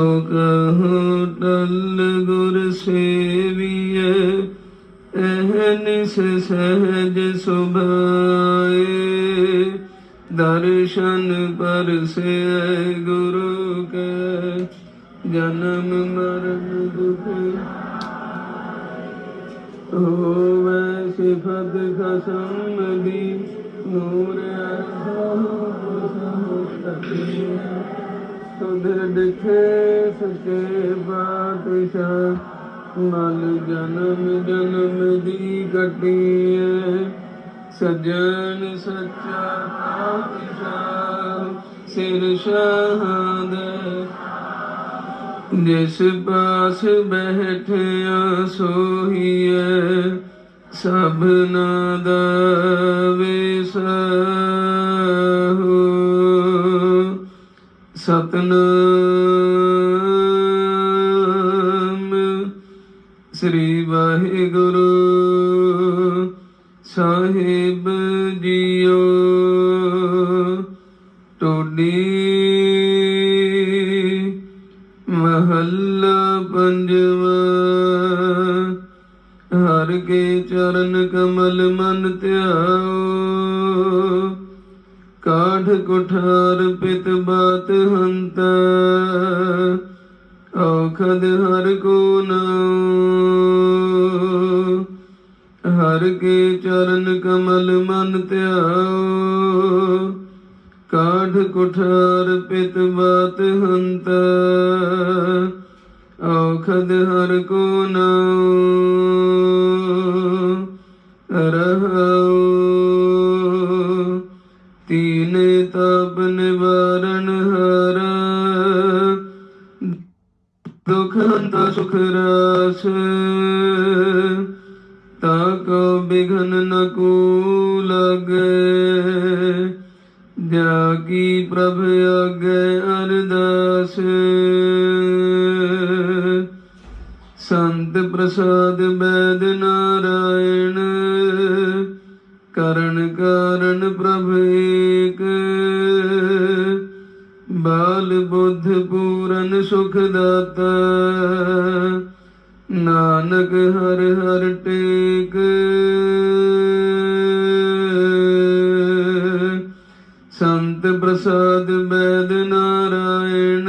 ਕਹੋ ਟਲ ਗੁਰ ਸੇਵੀਐ ਅਹਨਿਸ ਸਹਜ ਸੁਭਾਏ। ਦਰਸ਼ਨ ਪਰਸੇ ਗੁਰੂ ਕੈ, ਜਨਮ ਮਰਨ ਦੁਖ ਹੋਵੇ ਸਿਫਤ ਖਸਮ ਦੀ, ਨੂਰ ਅਰਸਹੁ ਸਹੁ ਤੁਧ ਦਿਖੇ ਸਕੇ ਬਾਦਸ਼ਾਹ ਮਲ ਜਨਮ ਜਨਮ ਦੀ ਕੱਟੀਏ ਸਜਣ ਸੱਚਾ ਪਾਤਸ਼ਾਹ, ਸਿਰ ਸ਼ਾਹਦ। ਜਿਸ ਪਾਸ ਬੈਠਿਆ ਸੋਹੀਐ ਸਭਨਾ ਦਾ ਸਤਨਾਮ। ਸ੍ਰੀ ਵਾਹਿਗੁਰੂ ਸਾਹਿਬ ਜੀਓ। ਟੋਡੀ ਮਹੱਲਾ ਪੰਜਵਾ। ਹਰ ਕੇ ਚਰਨ ਕਮਲ ਮਨ ਧਿਆਓ। ਕਾਠ ਕੁਠਾਰ ਪਿਤ ਬਾਤ ਹੰਤ। ਔਖਦ ਹਰ ਕੋ ਨਾਉ। ਹਰ ਕੇ ਚਰਨ ਕਮਲ ਮਨ ਧਿਆਓ ਕਾਠ ਕੁਠਾਰ ਪਿਤ ਬਾਤ ਹੰਤ। ਔਖਦ ਹਰ ਕੋ ਨਾਉ। ਰਹਾਉ। ਦੁਖ ਹੰਤ ਸੁਖ ਰਸ ਤਾ ਬਿਘਨ ਨ ਕੋ ਲਗੇ ਜਾ ਕੀ ਪ੍ਰਭ ਆਗੇ ਅਰਦਾਸ ਸੰਤ ਪ੍ਰਸਾਦ ਬੈਦ ਨਾਰਾਇਣ ਕਰਨ ਕਾਰਨ ਪ੍ਰਭ ਏਕ ਬਾਲ ਬੁੱਧ ਪੂਰਨ ਸੁਖ ਦਾਤਾ। ਨਾਨਕ ਹਰ ਹਰ ਟੇਕ। ਸੰਤ ਪ੍ਰਸਾਦ ਬੈਦ ਨਾਰਾਇਣ।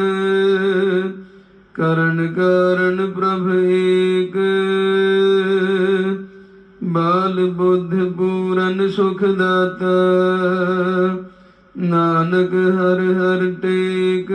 ਕਰਨ ਕਾਰਨ ਪ੍ਰਭ ਏਕ। ਬਾਲ ਬੁੱਧ ਪੂਰਨ ਸੁਖ ਦਾਤਾ। ਨਾਨਕ ਹਰ ਹਰ ਟੇਕ।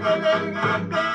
Thank you.